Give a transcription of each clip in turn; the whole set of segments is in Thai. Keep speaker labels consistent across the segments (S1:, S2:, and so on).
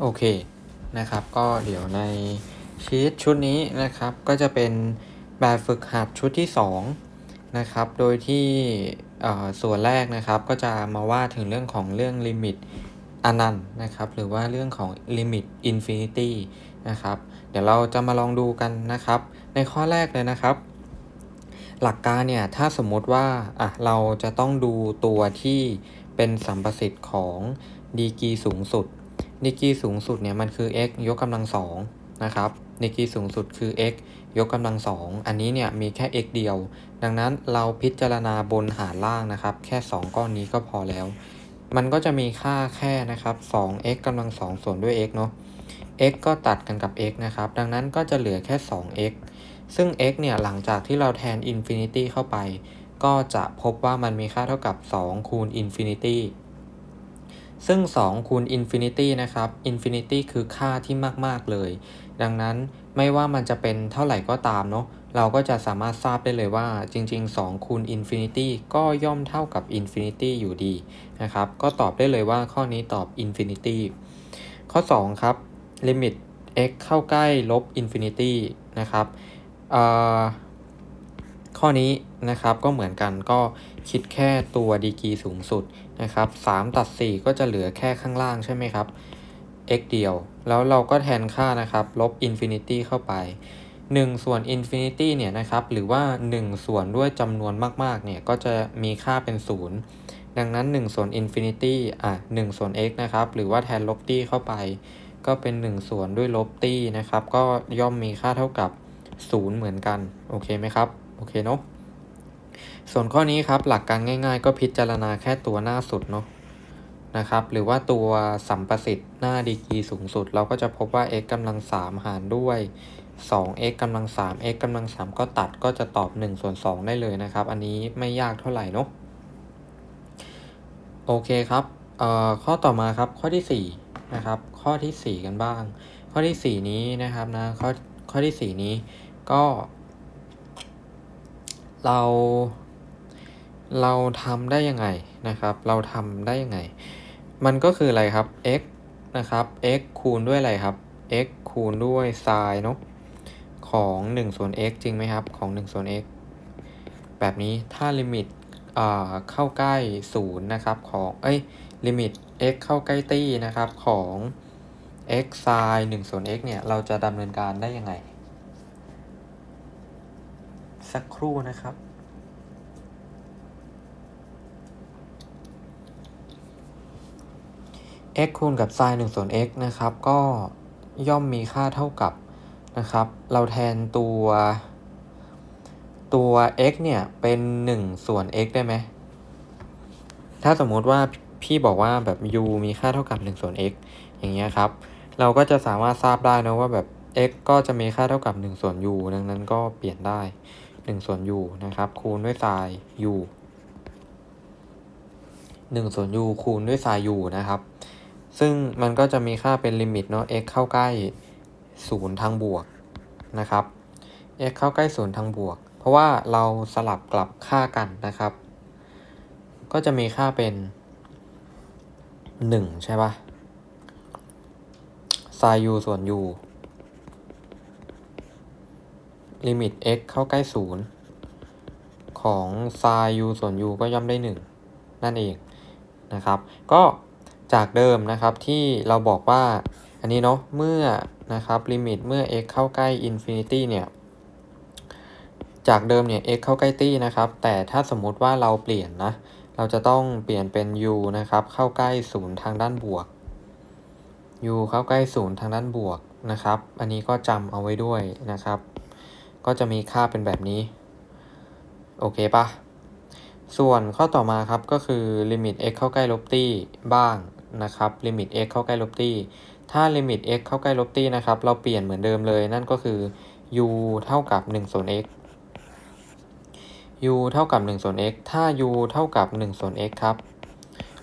S1: โอเคนะครับ ก็เดี๋ยวในชีตชุดนี้นะครับ ก็จะเป็นแบบฝึกหัดชุดที่2นะครับโดยที่ส่วนแรกนะครับ ก็จะมาว่าถึงเรื่องของเรื่องลิมิตอนันต์นะครับ หรือว่าเรื่องของลิมิตอินฟินิตี้นะครับ เดี๋ยวเราจะมาลองดูกันนะครับ ในข้อแรกเลยนะครับ หลักการเนี่ย ถ้าสมมติว่าอะเราจะต้องดูตัวที่เป็นสัมประสิทธิ์ของดีกีสูงสุด ดีกรีสูงสุดเนี่ยมันคือ x ยกกำลังสองนะครับดีกรีสูงสุดคือ x ยกกำลังสองอันนี้เนี่ยมีแค่ x เดียว ดังนั้นเราพิจารณาบนหารล่างนะครับ แค่ 2 ก้อนนี้ก็พอแล้ว มันก็จะมีค่าแค่นะครับ 2x กำลังสองส่วนด้วย x เนาะ x ก็ตัดกันกับ x นะครับ ดังนั้นก็จะเหลือแค่ 2x ซึ่ง x เนี่ยหลังจากที่เราแทน infinity เข้าไป ก็จะพบว่ามันมีค่าเท่ากับ 2 คูณ infinity ซึ่ง 2 คูณ infinity นะครับ infinity คือค่าที่มาก ๆ เลย ดังนั้นไม่ว่ามันจะเป็นเท่าไหร่ก็ตามเนาะเราก็จะสามารถทราบได้เลยว่าจริง ๆ 2 คูณ infinity ก็ย่อมเท่ากับ infinity อยู่ดีนะครับ ก็ตอบได้เลยว่าข้อนี้ตอบ infinity ข้อ 2 ครับ limit x เข้าใกล้ลบ infinity นะครับข้อนี้นะครับก็เหมือนกันก็ คิดแค่ตัวดีกรีสูงสุดนะครับ3ตัด 4 ก็จะเหลือแค่ข้างล่างใช่ไหมครับ x เดียว แล้วเราก็แทนค่านะครับลบ infinity เข้าไป 1 ส่วน infinity เนี่ยนะครับหรือว่า 1 ส่วนด้วยจำนวนมากๆเนี่ยก็จะมีค่าเป็น 0 ดังนั้น 1 ส่วน infinity อะ1ส่วน x นะครับหรือว่าแทนลบตี้เข้าไป ก็เป็น 1 ส่วนด้วยลบตี้นะครับก็ย่อมมีค่าเท่ากับ 0 เหมือนกัน โอเคไหมครับ โอเคเนาะ ส่วนข้อนี้ครับหลักการง่าย ๆ ก็พิจารณาแค่ตัวหน้าสุดเนาะนะครับ หรือว่าตัวสัมประสิทธิ์หน้าดีกีสูงสุด เราก็จะพบว่า x กำลัง3หารด้วย 2x กำลัง3 x กำลัง3ก็ตัดก็จะตอบ1ส่วน2ได้เลยนะครับ อันนี้ไม่ยากเท่าไหร่เนาะโอเคครับเอ่อข้อต่อมาครับข้อที่4นะครับข้อที่ 4 กันบ้าง ข้อที่ 4 นี้นะครับนะข้อข้อที่ 4 นี้ก็ เรา เราทำได้ยังไงนะครับ เราทำได้ยังไง มันก็คืออะไรครับ x นะครับ x คูณด้วยอะไรครับ x คูณด้วยไซน์เนาะของ1ส่วน x จริงไหมครับของ1ส่วน x แบบนี้ถ้าลิมิตเข้าใกล้0นะครับของเอ้ยลิมิต x เข้าใกล้ตี้นะครับของ x ไซน์1ส่วน x เนี่ยเราจะดำเนินการได้ยังไง สักครู่นะครับ x คูณกับ sin 1ส่วน x นะครับ ก็ย่อมมีค่าเท่ากับนะครับ เราแทนตัวตัว x เนี่ย เป็น 1 ส่วน x ได้ไหม ถ้าสมมุติว่าพี่บอกว่าแบบ u มีค่าเท่ากับ 1 ส่วน x อย่างเงี้ยครับ เราก็จะสามารถทราบได้นะว่าแบบ x ก็จะมีค่าเท่ากับ 1 ส่วน u ดังนั้นก็เปลี่ยนได้ 1 ส่วน u นะครับ คูณด้วย sin u 1 ส่วน u คูณด้วย sin u นะครับ ซึ่งมันก็จะมีค่าเป็นลิมิตเนาะ x เข้าใกล้ 0 ทางบวกนะครับ x เข้าใกล้ 0 ทางบวก เพราะว่าเราสลับกลับค่ากันนะครับ ก็จะมีค่าเป็น 1 ใช่ปะ sin u ส่วน u ลิมิต x เข้าใกล้ 0 ของ sin u ส่วน u ก็ย่อมได้ 1 นั่นเองนะครับ ก็ จากเดิมนะครับที่เราบอกว่าอันนี้เนาะเมื่อนะครับลิมิตเมื่อ x เข้าใกล้ infinity เนี่ยจากเดิมเนี่ย x เข้าใกล้ตี้นะครับ แต่ถ้าสมมุติว่าเราเปลี่ยนนะ เราจะต้องเปลี่ยนเป็น u นะครับ เข้าใกล้ศูนย์ทางด้านบวก u เข้าใกล้ศูนย์ทางด้านบวกนะครับ อันนี้ก็จำเอาไว้ด้วยนะครับ ก็จะมีค่าเป็นแบบนี้ โอเคปะ ส่วนข้อต่อมาครับก็คือลิมิต x เข้าใกล้ลบตี้บ้างนะครับลิมิต x เข้าใกล้ลบตี้ถ้าลิมิต x เข้าใกล้ลบตี้นะครับ เราเปลี่ยนเหมือนเดิมเลย นั่นก็คือ u เท่ากับ1ส่วน x u เท่ากับ1ส่วน x ถ้า u เท่ากับ1ส่วน x ครับ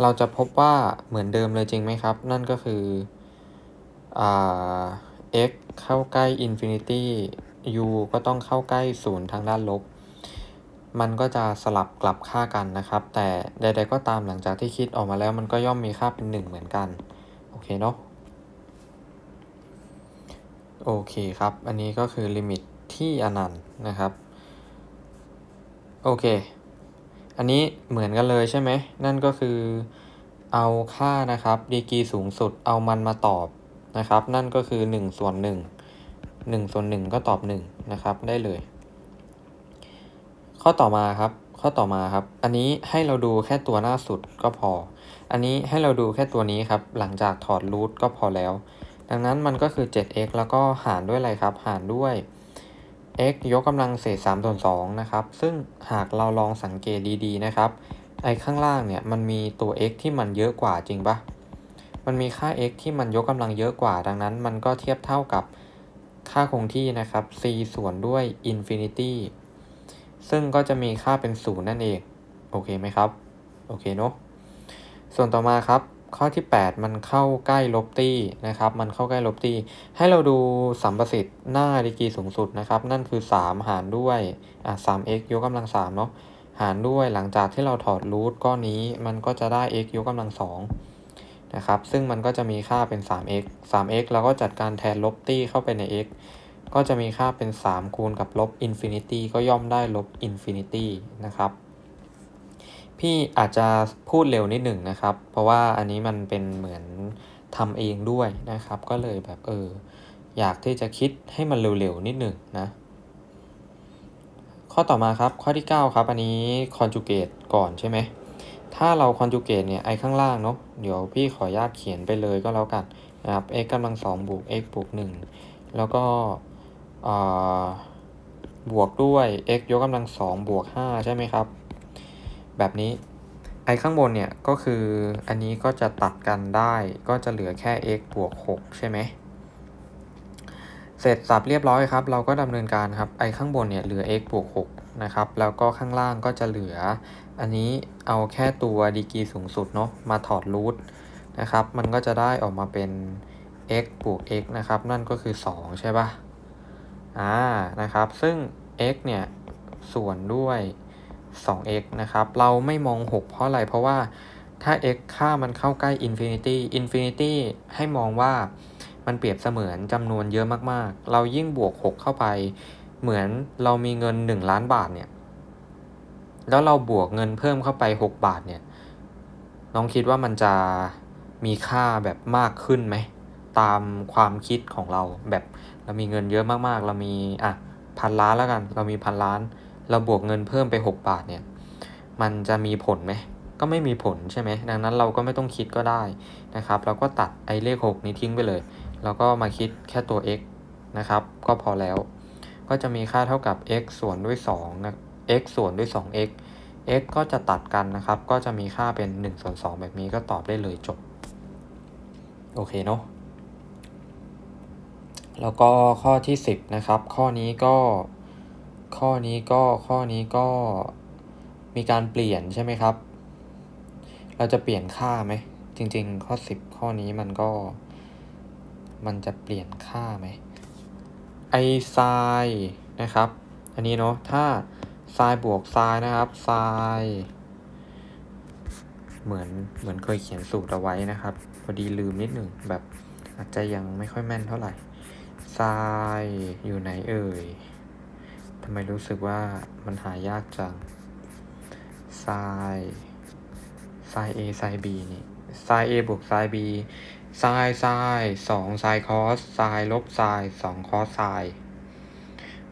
S1: เราจะพบว่าเหมือนเดิมเลยจริงไหมครับ นั่นก็คืออ่า x เข้าใกล้ infinity u ก็ต้องเข้าใกล้ 0 ทางด้านลบ มันก็จะสลับกลับค่ากันนะครับ แต่ใด ๆ ก็ตามหลังจากที่คิดออกมาแล้ว มันก็ย่อมมีค่าเป็น 1 เหมือนกัน โอเคเนาะ โอเคครับ อันนี้ก็คือลิมิตที่อนันต์นะครับ โอเค อันนี้เหมือนกันเลยใช่ไหม นั่นก็คือเอาค่านะครับดีกรีสูงสุดเอามันมาตอบนะครับ นั่นก็คือ1ส่วน1 1ส่วน1ก็ตอบ1นะครับได้เลย ข้อต่อมาครับ ข้อต่อมาครับ อันนี้ให้เราดูแค่ตัวหน้าสุดก็พอ อันนี้ให้เราดูแค่ตัวนี้ครับ หลังจากถอดรูทก็พอแล้ว ดังนั้นมันก็คือ 7x แล้วก็หารด้วยอะไรครับ หารด้วย x ยกกำลังเศษ3ส่วน2นะครับ ซึ่งหากเราลองสังเกตดีๆนะครับ ไอ้ข้างล่างเนี่ยมันมีตัว x ที่มันเยอะกว่าจริงปะมันมีค่า x ที่มันยกกำลังเยอะกว่า ดังนั้น มันก็เทียบเท่ากับค่าคงที่นะครับ c ส่วนด้วย infinity ซึ่งก็จะมีค่าเป็นศูนย์นั่นเอง โอเคไหมครับ โอเคเนาะส่วนต่อมาครับ ข้อที่ 8 มันเข้าใกล้ลบตี้นะครับ มันเข้าใกล้ลบตี้ ให้เราดูสัมประสิทธิ์หน้าดีกรีสูงสุดนะครับ นั่นคือ 3 หารด้วยอะ 3x ยกกำลัง3เนาะหารด้วยหลังจากที่เราถอดรูทก้อนนี้ มันก็จะได้ x ยกกำลัง2นะครับ ซึ่งมันก็จะมีค่าเป็น 3x 3x เราก็จัดการแทนลบตี้เข้าไปใน x ก็จะมีค่าเป็น 3 คูณกับลบอินฟินิตี้ก็ย่อมได้ลบอินฟินิตี้นะครับ พี่อาจจะพูดเร็วนิดหนึ่งนะครับ เพราะว่าอันนี้มันเป็นเหมือนทำเองด้วยนะครับ ก็เลยแบบเอออยากที่จะคิดให้มันเร็วๆนิดหนึ่งนะ ข้อต่อมาครับข้อที่ 9 ครับ อันนี้คอนจูเกตก่อนใช่ไหมถ้าเราคอนจูเกตเนี่ยไอข้างล่างเนาะเดี๋ยวพี่ขออนุญาตเขียนไปเลยก็แล้วกันนะครับ x กำลัง2บวก x บวก1แล้วก็ บวกด้วย x ยกกำลัง2บวก5ใช่ไหมครับ แบบนี้ไอข้างบนเนี่ยก็คืออันนี้ก็จะตัดกันได้ก็จะเหลือแค่ x บวก6ใช่ไหมเสร็จสับเรียบร้อยครับ เราก็ดำเนินการครับไอข้างบนเนี่ยเหลือ x บวก6นะครับแล้วก็ข้างล่างก็จะเหลือ อันนี้เอาแค่ตัวดีกรีสูงสุดเนาะมาถอดรูทนะครับ มันก็จะได้ออกมาเป็น x บวก x นะครับ นั่นก็คือ 2 ใช่ปะ อ่านะครับ ซึ่ง x เนี่ยส่วนด้วย 2x นะครับ เราไม่มอง 6 เพราะอะไร เพราะว่าถ้า x ค่ามันเข้าใกล้ infinity infinity ให้มองว่ามันเปรียบเสมือนจำนวนเยอะมากๆ เรายิ่งบวก 6 เข้าไป เหมือนเรามีเงิน 1 ล้านบาทเนี่ย แล้วเราบวกเงินเพิ่มเข้าไป 6 บาทเนี่ย น้องคิดว่ามันจะมีค่าแบบมากขึ้นไหม ตามความคิดของเราแบบเรามีเงินเยอะมากๆ เรามีอะพันล้านแล้วกัน เรามีพันล้าน เราบวกเงินเพิ่มไป 6 บาทเนี่ย มันจะมีผลไหม ก็ไม่มีผลใช่ไหม ดังนั้นเราก็ไม่ต้องคิดก็ได้นะครับ เราก็ตัดไอ้เลข 6 นี้ทิ้งไปเลย แล้วก็มาคิดแค่ตัว x นะครับ ก็พอแล้ว ก็จะมีค่าเท่ากับ x ส่วนด้วย2นะ x ส่วนด้วย 2x x ก็จะตัดกันนะครับ ก็จะมีค่าเป็น1ส่วน2แบบนี้ก็ตอบได้เลยจบ โอเคเนาะ แล้วก็ข้อที่ 10 นะครับ ข้อนี้ก็ ข้อนี้ก็ ข้อนี้ก็มีการเปลี่ยนใช่ไหมครับ เราจะเปลี่ยนค่าไหม จริง ๆ ข้อ 10 ข้อนี้มันก็ มันจะเปลี่ยนค่าไหม ไอไซน์นะครับ อันนี้เนาะ ถ้าไซน์บวกไซน์นะครับ ไซน์เหมือน เหมือนเคยเขียนสูตรเอาไว้นะครับ พอดีลืมนิดหนึ่งแบบอาจจะยังไม่ค่อยแม่นเท่าไหร่ ไซน์อยู่ไหนเอ่ยทำไมรู้สึกว่ามันหายากจังไซน์ไซน์ A ไซน์ B นี่ไซน์ A บวกไซน์ B ไซน์ไซน์สองไซน์คอสไซน์ลบไซน์สองคอสไซน์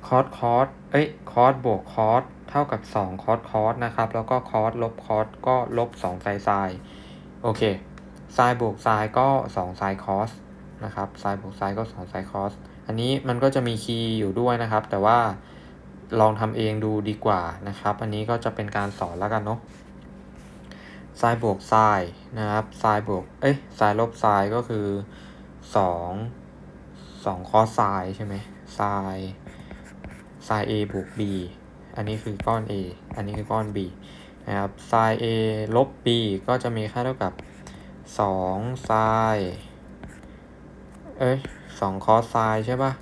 S1: คอสคอสเอ้ยคอสบวกคอสเท่ากับ2คอสคอสนะครับ แล้วก็คอสลบคอสก็ลบ2ไซน์ไซน์โอเคไซน์บวกไซน์ก็2ไซน์คอสนะครับไซน์บวกไซน์ก็2ไซน์คอส อันนี้มันก็จะมีคีย์อยู่ด้วยนะครับ แต่ว่าลองทำเองดูดีกว่านะครับ อันนี้ก็จะเป็นการสอนแล้วกันเนาะไซน์บวกไซน์นะครับไซน์บวกเอ้ยไซลบไซน์ก็คือ2 2คอสไซน์ใช่ไหมไซน์ไซน์ A บวก B อันนี้คือก้อน A อันนี้คือก้อน B นะครับไซน์ A ลบ B ก็จะมีค่าเท่ากับ2ไซน์ เอ้ย2คอสไซน์ใช่ปะ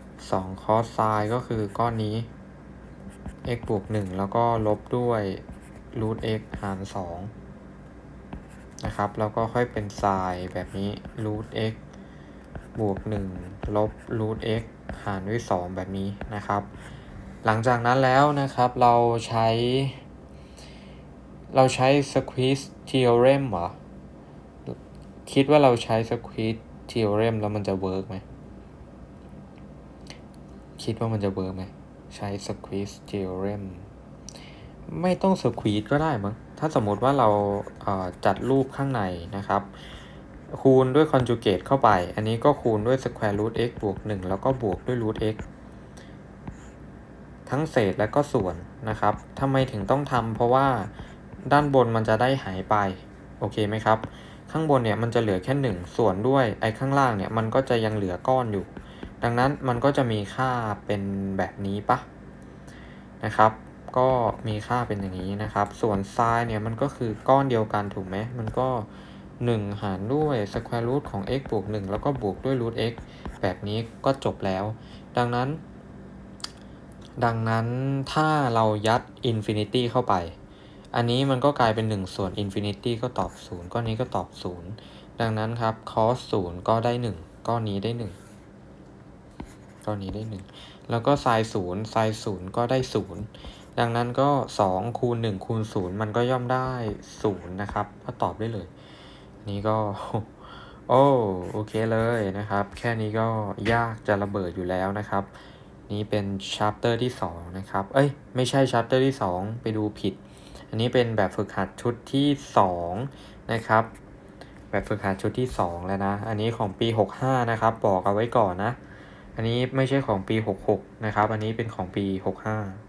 S1: 2คอสไซน์ก็คือก้อนนี้ x บวก1แล้วก็ลบด้วยรูท x หาร2นะครับ แล้วก็ค่อยเป็นไซน์แบบนี้รูท x บวก1ลบ root x หารด้วย2แบบนี้นะครับ หลังจากนั้นแล้วนะครับเราใช้ เราใช้ squeeze theorem เหรอ คิดว่าเราใช้ squeeze theorem แล้วมันจะเวิร์กไหม คิดว่ามันจะเวิร์กไหม ใช้ squeeze theorem ไม่ต้อง squeeze ก็ได้มั้ง ถ้าสมมติว่าเราเอ่อจัดรูปข้างในนะครับ คูณด้วย conjugate เข้าไป อันนี้ก็คูณด้วย square root x บวก 1 แล้วก็บวกด้วย root x ทั้งเศษและก็ส่วนนะครับทำไมถึงต้องทำเพราะว่าด้านบนมันจะได้หายไป โอเคไหมครับ ข้างบนเนี่ยมันจะเหลือแค่ 1 ส่วนด้วยไอ้ข้างล่างเนี่ยมันก็จะยังเหลือก้อนอยู่ ดังนั้นมันก็จะมีค่าเป็นแบบนี้ปะนะครับ ก็มีค่าเป็นอย่างนี้นะครับ ส่วนไซน์เนี่ยมันก็คือก้อนเดียวกันถูกไหมมันก็ 1 หารด้วย square root ของ x บวก1แล้วก็บวกด้วย root x แบบนี้ก็จบแล้ว ดังนั้น ดังนั้นถ้าเรายัด infinity เข้าไป อันนี้มันก็กลายเป็น 1 ส่วน infinity ก็ตอบ 0 ก้อนนี้ก็ตอบ 0 ดังนั้นครับ cos 0 ก็ได้ 1 ก้อนนี้ได้ 1 ก้อนนี้ได้ 1 แล้วก็ sin 0 sin 0 ก็ได้ 0 ดังนั้นก็ 2 คูณ 1 คูณ 0 มันก็ย่อมได้ 0 นะครับ ก็ตอบได้เลย นี่ก็ โอ้โอเคเลยนะครับ แค่นี้ก็ยากจะระเบิดอยู่แล้วนะครับ นี่เป็น chapter ที่ 2 นะครับ เอ้ย ไม่ใช่ chapter ที่ 2 ไปดูผิด อันนี้เป็นแบบฝึกหัดชุดที่ 2 นะครับ แบบฝึกหัดชุดที่ 2 แล้วนะ อันนี้ของปี 65 นะครับ บอกเอาไว้ก่อนนะ อันนี้ไม่ใช่ของปี 66 นะครับ อันนี้เป็นของปี 65